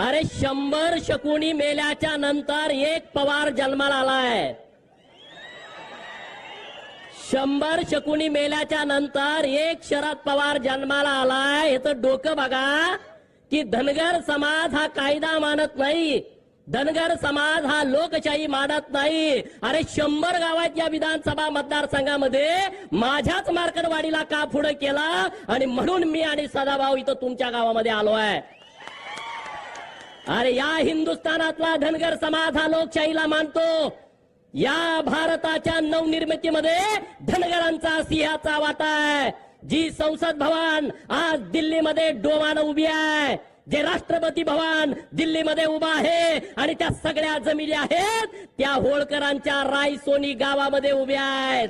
अरे शंभर शकुनी मेल्याच्या नंतर एक पवार जन्माला आलाय. शंभर शकुनी मेल्याच्या नंतर एक शरद पवार जन्माला आलाय. याचं डोकं बघा की धनगर समाज हा कायदा मानत नाही. धनगर समाज हा लोकशाही मानत नाही. अरे शंभर गावात या विधानसभा मतदारसंघामध्ये माझ्याच मार्कडवाडीला का पुढे केला? आणि म्हणून मी आणि सदाभाऊ इथं तुमच्या गावामध्ये आलो आहे. अरे या हिंदुस्थानातला धनगर समाज हा लोकशाहीला मानतो. या भारताच्या नवनिर्मितीमध्ये धनगरांचा सिंहाचा वाटा आहे. जी संसद भवन आज दिल्लीमध्ये डोमानं उभी आहे. जे राष्ट्रपती भवन दिल्लीमध्ये उभा आहे आणि त्या सगळ्या जमिनी आहेत त्या होळकरांच्या रायसोनी गावामध्ये उभ्या आहेत.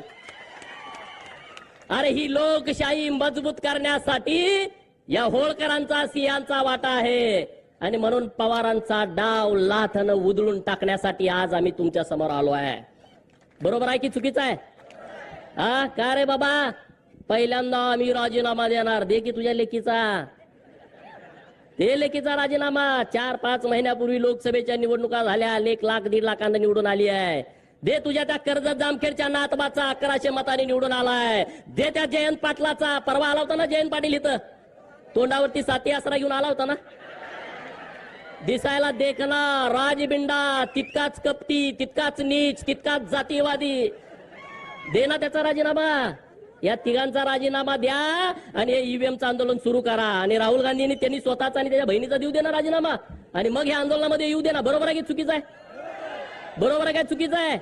अरे ही लोकशाही मजबूत करण्यासाठी या होळकरांचा सिंहांचा वाटा आहे. आणि म्हणून पवारांचा डाव लाथन उधळून टाकण्यासाठी आज आम्ही तुमच्यासमोर आलो आहे. बरोबर आहे की चुकीचं आहे? हा का रे बाबा? पहिल्यांदा आम्ही राजीनामा देणार. दे की तुझ्या लेकीचा. ते लेकीचा राजीनामा. चार पाच महिन्यापूर्वी लोकसभेच्या निवडणुका झाल्या. एक लाख दीड लाखांना निवडून आली आहे. दे तुझ्या त्या कर्जत जामखेडच्या नातबाचा. अकराशे मताने निवडून आलाय. दे त्या जयंत पाटलाचा. परवा आला होता ना जयंत पाटील इथं? तोंडावरती साती आसरा घेऊन आला होता ना? दिसायला देखना राजबिंडा तितकाच कपटी तितकाच नीच तितकाच जातीवादी. दे ना त्याचा राजीनामा. या तिघांचा राजीनामा द्या आणि हे ईव्हीएमचं आंदोलन सुरू करा. आणि राहुल गांधींनी त्यांनी स्वतःचा आणि त्याच्या बहिणीचा देऊ दे ना राजीनामा. आणि मग या आंदोलनामध्ये येऊ दे ना. बरोबर आहे की चुकीचं आहे? बरोबर आहे काय चुकीचं आहे?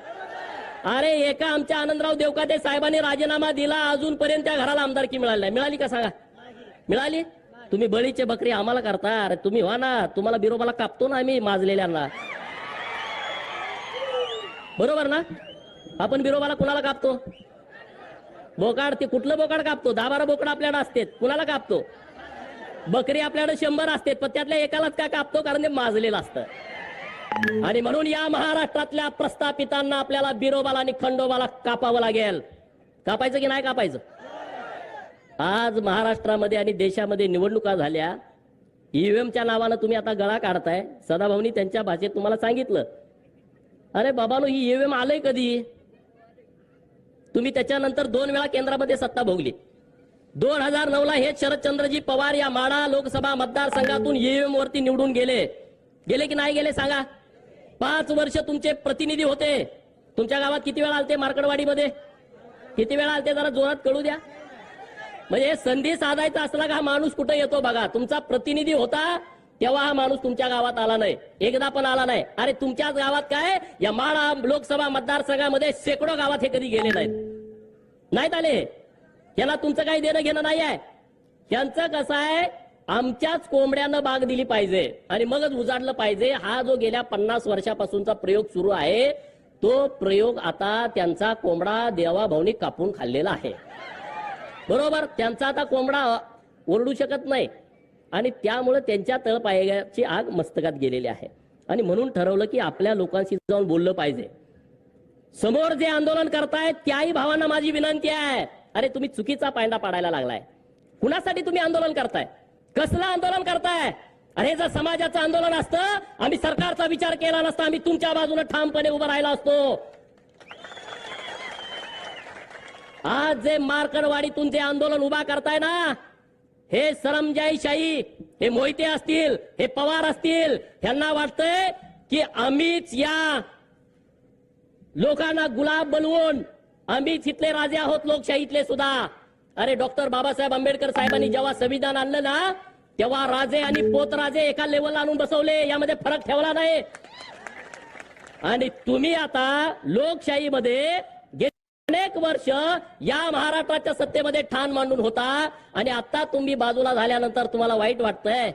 अरे एका आमच्या आनंदराव देवकाते साहेबांनी राजीनामा दिला. अजूनपर्यंत त्या घराला आमदारकी मिळाली मिळाली का सांगा? मिळाली? तुम्ही बळीचे बकरी आम्हाला करता अरे तुम्ही व्हा ना तुम्हाला बिरोबाला कापतो ना आम्ही माजलेल्यांना. बरोबर ना? आपण बिरोबाला कुणाला कापतो? बोकाड ते कुठलं बोकाड कापतो? दहा बारा बोकड आपल्याकडे असते कुणाला कापतो? बकरी आपल्याकडे शंभर असते पण त्यातल्या एकालाच काय कापतो? कारण ते माजलेलं असतं. आणि म्हणून या महाराष्ट्रातल्या प्रस्थापितांना आपल्याला बिरोबाला आणि खंडोबाला कापावं लागेल. कापायचं की नाही कापायचं? आज महाराष्ट्रामध्ये आणि देशामध्ये निवडणुका झाल्या. ईव्हीएमच्या नावानं तुम्ही आता गळा काढताय. सदाभाऊनी त्यांच्या भाषेत तुम्हाला सांगितलं. अरे बाबानो ही ईव्हीएम आलंय कधी? तुम्ही त्याच्यानंतर दोन वेळा केंद्रामध्ये सत्ता भोगली दोन हजार नऊ ला हे शरदचंद्रजी पवार या माडा लोकसभा मतदारसंघातून ईव्हीएम वरती निवडून गेले. गेले की नाही गेले सांगा? पाच वर्ष तुमचे प्रतिनिधी होते. तुमच्या गावात किती वेळा आलते मार्कडवाडीमध्ये किती वेळा आलते जरा जोरात कळू द्या. म्हणजे संधी साधायचा असला का हा माणूस कुठे येतो बघा. तुमचा प्रतिनिधी होता तेव्हा हा माणूस तुमच्या गावात आला नाही. एकदा पण आला नाही. अरे तुमच्याच गावात काय? या माळा लोकसभा मतदारसंघामध्ये शेकडो गावात हे कधी गेले नाहीत. नाहीत आले. याला तुमचं काही देणं घेणं नाही आहे. यांचं कसं आहे? आमच्याच कोंबड्यानं बाग दिली पाहिजे. आणि मगच उजाडलं पाहिजे. हा जो गेल्या पन्नास वर्षापासूनचा प्रयोग सुरू आहे तो प्रयोग आता त्यांचा कोंबडा देवाभाऊनी कापून खाल्लेला आहे. बरोबर त्यांचा आता कोंबडा ओरडू शकत नाही. आणि त्यामुळे त्यांच्या तळपायची आग मस्तकात गेलेली आहे. आणि म्हणून ठरवलं की आपल्या लोकांशी जाऊन बोललं पाहिजे. समोर जे आंदोलन करतायत त्याही भावांना माझी विनंती आहे. अरे तुम्ही चुकीचा पायंडा पाडायला लागलाय. कुणासाठी तुम्ही आंदोलन करताय? कसलं आंदोलन करताय? अरे जर समाजाचं आंदोलन असतं आम्ही सरकारचा विचार केला नसता आम्ही तुमच्या बाजूने ठामपणे उभं राहिला असतो. आज जे मार्कडवाडीतून जे आंदोलन उभा करताय ना हे सरमजाईशाही हे मोहिते असतील हे पवार असतील ह्यांना वाटतंय की आम्हीच या लोकांना गुलाब बनवून आम्हीच इथले राजे आहोत लोकशाहीतले सुद्धा. अरे डॉक्टर बाबासाहेब आंबेडकर साहेबांनी जेव्हा संविधान आणलं ना तेव्हा राजे आणि पोतराजे एका लेवलला आणून बसवले यामध्ये फरक ठेवला नाही. आणि तुम्ही आता लोकशाहीमध्ये अनेक वर्ष या महाराष्ट्राच्या सत्तेमध्ये ठाण मांडून होता. आणि आता तुम्ही बाजूला झाल्यानंतर तुम्हाला वाईट वाटतंय.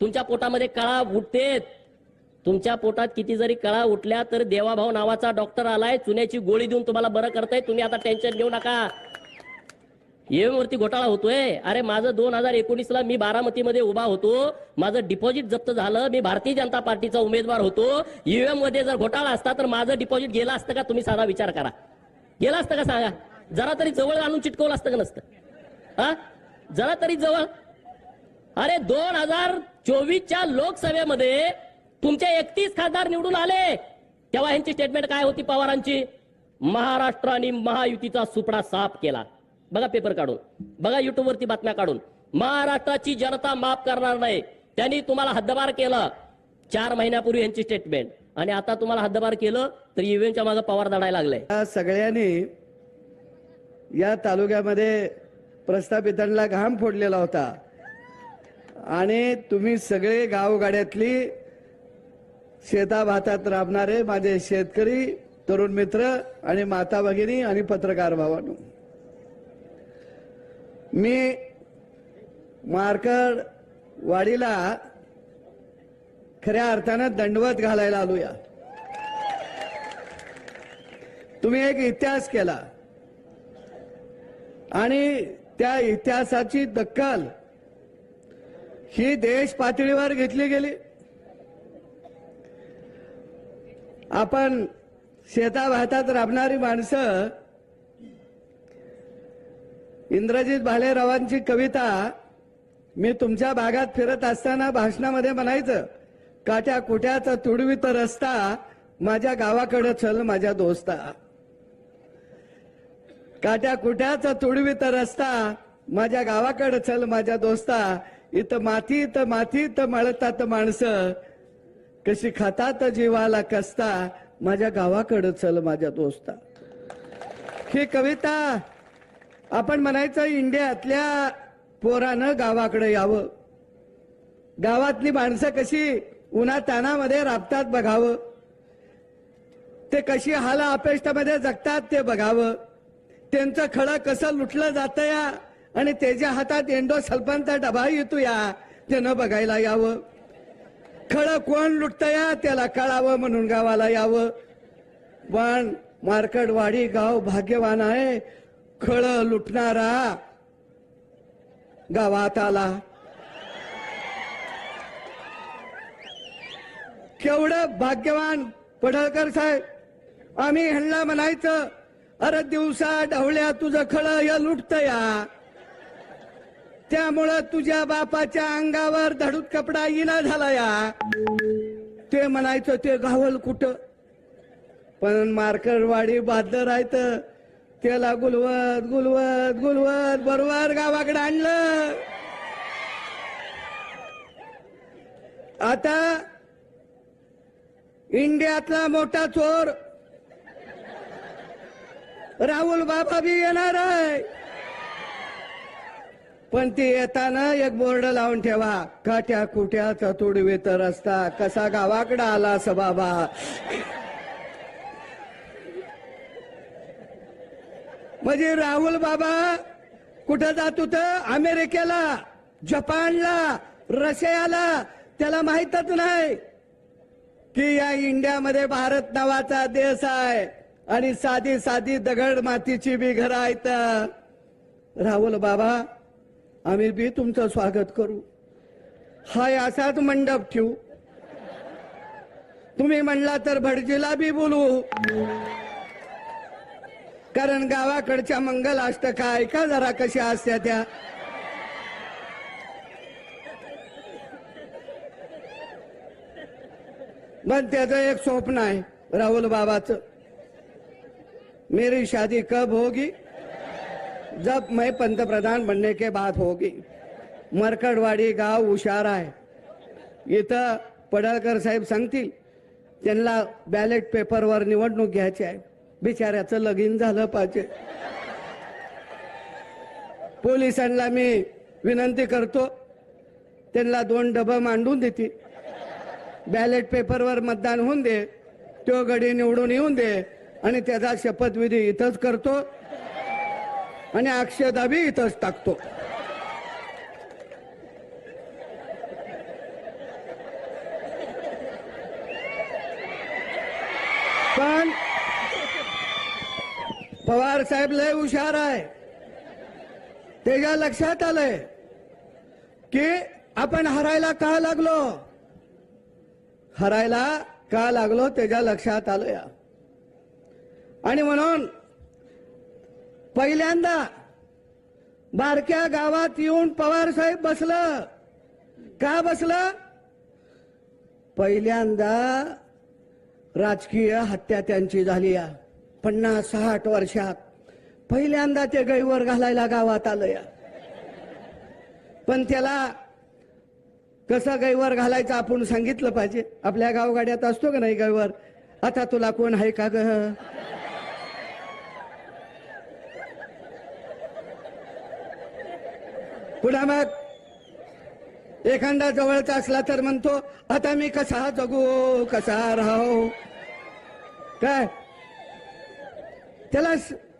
तुमच्या पोटामध्ये कळा उठतेत. तुमच्या पोटात किती जरी कळा उठल्या तर देवाभाऊ नावाचा डॉक्टर आलाय. चुन्याची गोळी देऊन तुम्हाला बरं करताय. तुम्ही आता टेन्शन घेऊ नका. EVM वरती घोटाळा होतोय. अरे माझं दोन हजार एकोणीस ला मी बारामतीमध्ये उभा होतो. माझं डिपॉझिट जप्त झालं. मी भारतीय जनता पार्टीचा उमेदवार होतो. ईव्हीएममध्ये जर घोटाळा असता तर माझं डिपॉझिट गेलं असतं का? तुम्ही साधा विचार करा. गेला असतं का सांगा? जरा तरी जवळ आणून चिटकवलं असतं का नसतं? हा? जरा तरी जवळ. अरे दोन हजार चोवीसच्या लोकसभेमध्ये तुमचे एकतीस खासदार निवडून आले. तेव्हा यांची स्टेटमेंट काय होती पवारांची? महाराष्ट्राने महायुतीचा सुपडा साफ केला. बघा पेपर काढून. बघा युट्यूबवरती बातम्या काढून. महाराष्ट्राची जनता माफ करणार नाही. त्यांनी तुम्हाला हद्दबार केलं. चार महिन्यापूर्वी यांची स्टेटमेंट आणि आता तुम्हाला हद्दपार केलं तर ईव्हीएमच्या मागे पवार दडायला लागलाय या सगळ्यांनी या तालुक्यामध्ये प्रस्थापितांना घाम फोडलेला होता. आणि तुम्ही सगळे गावगाड्यातली शेताभातात राबणारे माझे शेतकरी तरुण मित्र आणि माता भगिनी आणि पत्रकार भावांनो. मी मार्कड वाडीला खऱ्या अर्थानं दंडवत घालायला आलूया. तुम्ही एक इतिहास केला. आणि त्या इतिहासाची दक्कल ही देश पातळीवर घेतली गेली. आपण शेताभातात राबणारी माणसं इंद्रजित भालेरावांची कविता मी तुमच्या भागात फिरत असताना भाषणामध्ये म्हणायचं. काट्या कुट्याचा तुडवीत रस्ता माझ्या गावाकडे चल माझ्या दोस्ता. काट्या कुट्याचा तुडवीत रस्ता माझ्या गावाकडे चल माझ्या दोस्ता. इथं माती इथं माती इथं मळतात माणसं. कशी खातात जीवाला कसता माझ्या गावाकडे चल माझ्या दोस्ता. ही कविता आपण म्हणायचं इंडियातल्या पोरानं गावाकडे यावं. गावातली माणसं कशी उन्हा तानामध्ये राबतात बघावं. ते कशी हाला अपेष्टामध्ये जगतात ते बघावं. त्यांचं खळं कसं लुटलं जातं या? आणि त्याच्या हातात एंडो सल्फानचा डबा येतो या ते न बघायला यावं. खळं कोण लुटतं या? त्याला कळावं म्हणून गावाला यावं. पण मार्कडवाडी गाव भाग्यवान आहे. खळ लुटणारा गावात आला. केवढं भाग्यवान पडळकर साहेब. आम्ही ह्यांना म्हणायचं अरे दिवसा ढवळ्या तुझं खळ या लुटत या. त्यामुळं तुझ्या बापाच्या अंगावर धडूत कपडा इना झाला या. ते म्हणायचं ते गावल कुठं? पण मार्करवाडी बादर राहत त्याला गुलवत गुलवत गुलवत बरोबर गावाकडे आणलं. आता इंडियातला मोठा चोर. राहुल बाबा बी येणार आहे. पण ते येताना एक बोर्ड लावून ठेवा. काट्या कुट्या चतुडवे तर रस्ता. कसा गावाकडे आला असं बाबा. म्हणजे राहुल बाबा कुठं जात होत? अमेरिकेला जपानला रशियाला. त्याला माहीतच नाही. की या इंडियामध्ये भारत नावाचा देश आहे आणि साधी साधी दगड मातीची बी घरं आहेत. राहुल बाबा आम्ही बी तुमचं स्वागत करू. हाय असाच मंडप ठेवू. तुम्ही म्हणला तर भटजीला बी बोलू. कारण गावाकडच्या मंगल अष्टका ऐका जरा कशा असत्या त्या. पण त्याचं एक स्वप्न आहे राहुल बाबाचं. मेरी शादी कब होगी? जब मैं पंतप्रधान बनने के बाद होगी. मरकडवाडी गाव हुशार आहे. इथं पडळकर साहेब सांगतील त्यांना बॅलेट पेपरवर निवडणूक घ्यायची आहे. बिचाऱ्याचं लगीन झालं पाहिजे. पोलिसांना मी विनंती करतो त्यांना दोन डबं मांडून देतील. बॅलेट पेपरवर मतदान होऊन दे तो गडी निवडून येऊन दे आणि त्याचा शपथविधी इथंच करतो आणि अक्षदाबी इथंच टाकतो. पण पवार साहेब लय हुशार आहे. त्याच्या लक्षात आलंय की आपण हरायला का लागलो? हरायला का लागलो त्याच्या लक्षात आलं या. आणि म्हणून पहिल्यांदा बारक्या गावात येऊन पवार साहेब बसलं. का बसलं? पहिल्यांदा राजकीय हत्या त्यांची झाली या. पन्नास साठ वर्षात. पहिल्यांदा ते गैवर घालायला गावात आलं या. पण त्याला कसं गैवर घालायचं आपण सांगितलं पाहिजे. आपल्या गावगाड्यात असतो का नाही गैवर? आता तुला कोण आहे का ग? पुन्हा मग. एखादा जवळचा असला तर म्हणतो आता मी कसा जगू कसा राहू? काय? त्याला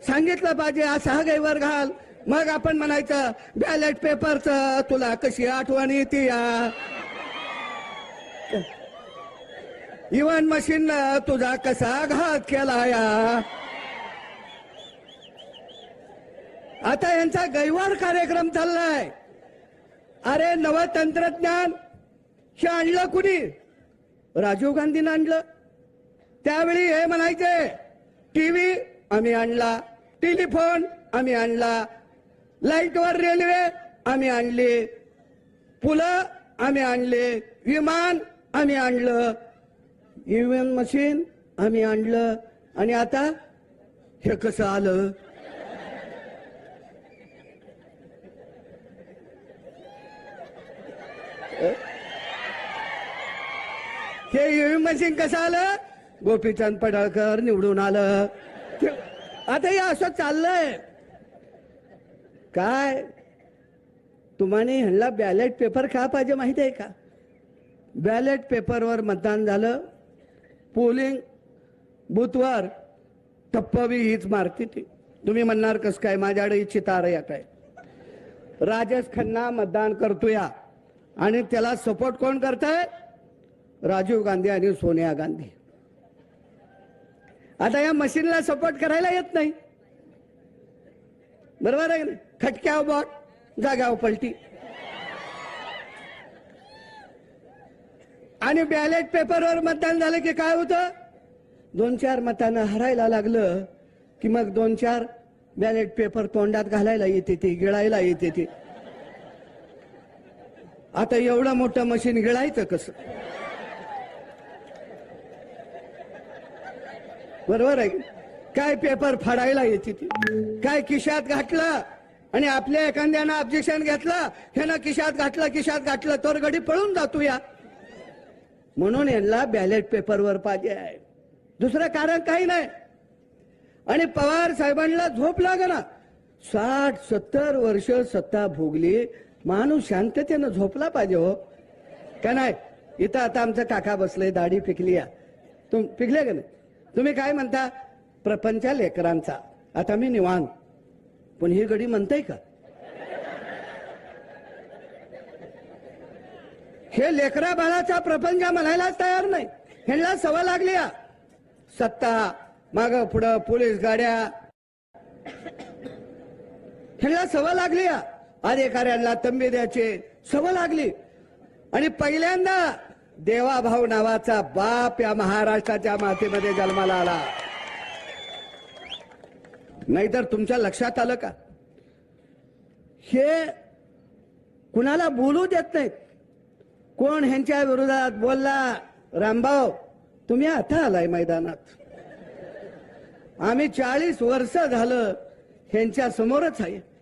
सांगितलं पाहिजे असा हा गैवर घाल. मग आपण म्हणायचं बॅलेट पेपरच तुला कशी आठवण येते या? इव्हन मशीन तुझा कसा घात केला या? आता यांचा गैवार कार्यक्रम चाललाय. अरे नव तंत्रज्ञान हे आणलं कुणी? राजीव गांधीनं आणलं. त्यावेळी हे म्हणायचे टीव्ही आम्ही आणला टेलिफोन आम्ही आणला लाईटवर रेल्वे आम्ही आणली. पुलं आम्ही आणले. विमान आम्ही आणलं. इव्हन मशीन आम्ही आणलं. आणि आता हे कसं आलं? हे ईव्हीएम मशीन कसं आलं? गोपीचंद पडळकर निवडून आलं. आता हे असं चाललंय. काय? तुम्हाने ह्यांना बॅलेट पेपर का पाहिजे माहिती आहे का? बॅलेट पेपरवर मतदान झालं. पोलिंग बूथवर टप्पवी हीच मारती ती. तुम्ही म्हणणार कसं काय? माझ्याकडे इच्छित या काय? राजेश खन्ना मतदान करतोया. आणि त्याला सपोर्ट कोण करताय? राजीव गांधी आणि सोनिया गांधी. आता या मशीनला सपोर्ट करायला येत नाही. बरोबर आहे ना खटक्याव बॉट जाग्याव पलटी. आणि बॅलेट पेपरवर मतदान झालं की काय होतं? दोन चार मतानं हरायला लागलं की मग दोन चार बॅलेट पेपर तोंडात घालायला येते ते गिळायला येते ते. आता एवढं मोठं मशीन गिळायचं कसं? बरोबर आहे? काय पेपर फाडायला येते ती? काय खिशात घातलं? आणि आपल्या एखाद्यानं ऑब्जेक्शन घेतलं ह्यानं किशात घातलं खिशात घातलं तर गडी पळून जातो या. म्हणून यांना बॅलेट पेपरवर पाहिजे आहे. दुसरं कारण काही नाही. आणि पवार साहेबांना झोप ना साठ सत्तर वर्ष सत्ता भोगली माणूस शांततेनं झोपला पाहिजे हो. का नाही? इथं आता आमचं काका बसलंय दाढी पिकली या. तुम पिकले का नाही? तुम्ही काय म्हणता? प्रपंच लेकरांचा. आता मी निवांत. पण ही गडी म्हणताय का? हे लेकरा बाळाचा प्रपंच म्हणायलाच तयार नाही. ह्यांना सवय लागली सत्ता माग पुढं पोलीस गाड्या. ह्यांना सवय लागली अधिकाऱ्यांना तंबी द्यायचे सवय लागली. आणि पहिल्यांदा देवाभाऊ नावाचा बाप या महाराष्ट्राच्या मातीमध्ये जन्माला आला. नाहीतर तुमच्या लक्षात आलं का? हे कुणाला बोलू देत नाहीत. कोण ह्यांच्या विरोधात बोलला रामभाऊ तुम्ही आता आलाय मैदानात. आम्ही चाळीस वर्ष झालं ह्यांच्या समोरच आहे.